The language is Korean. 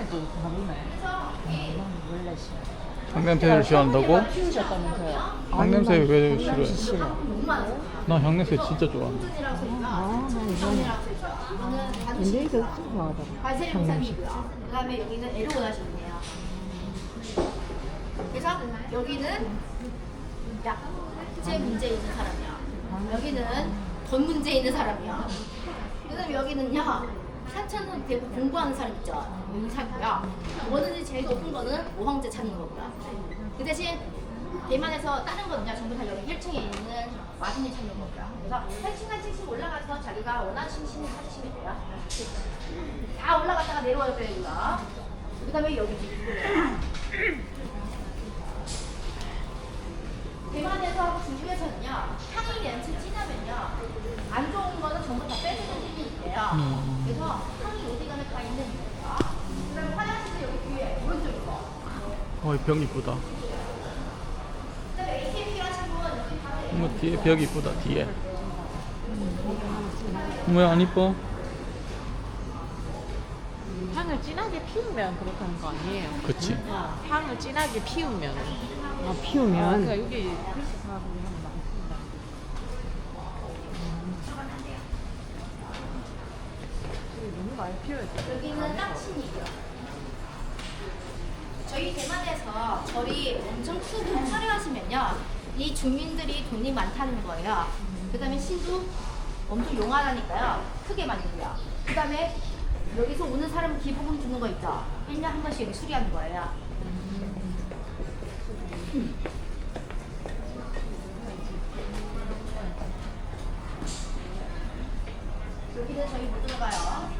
강남에도 다르네. 원래 싫어. 향냄새를 싫어한다고? 피우셨다면서요? 향냄새 왜 싫어해? 싫어. 나 향냄새 진짜 좋아. 아, 나 이건 굉장히 더 좋아하더라. 발색 영상이고요. 그다음에 여기는 에로 원하시네요. 그래서 여기는 약제 문제 있는 사람이야. 여기는 돈 문제 있는 사람이야. 그다음에 여기는요. 사천은 대부분 공부하는 사람 있죠. 여기 살고요. 뭐든지 제일 높은 거는 오황제 찾는 거고요. 그 대신 대만에서 다른 거는요. 전부 다 여기 1층에 있는 마진이 찾는 거고요. 그래서 8층 한 층씩 올라가서 자기가 원하시는 신을 찾으시면 돼요. 다 올라갔다가 내려와야 되고요. 그 다음에 여기 대만에서 중국에서는요 향이 냄새 진하면요 안 좋은 거는 전부 다 빼주는 힘이 있대요. 음. 그래서 향이 어디 가나 다 있는 거예요. 그다음에 화장실도 여기 뒤에 오른쪽으로. 어, 이벽 이쁘다. 어머, 뒤에 벽 이쁘다, 뒤에. 왜안 이뻐? 향을 진하게 피우면 그렇다는 거 아니에요? 그치. 향을 진하게 피우면. 아, 피우면? 그러니까 여기 너무 많이 피워야지. 여기는 땅신이고요. 저희 대만에서 절이 엄청 크고 화려하시면요. 이 주민들이 돈이 많다는 거예요. 그 다음에 신도 엄청 용하다니까요. 크게 만들고요. 그 다음에 여기서 오는 사람 기부금 주는 거 있죠. 1년에 한 번씩 여기 수리하는 거예요. 여기는 저희 못 들어가요.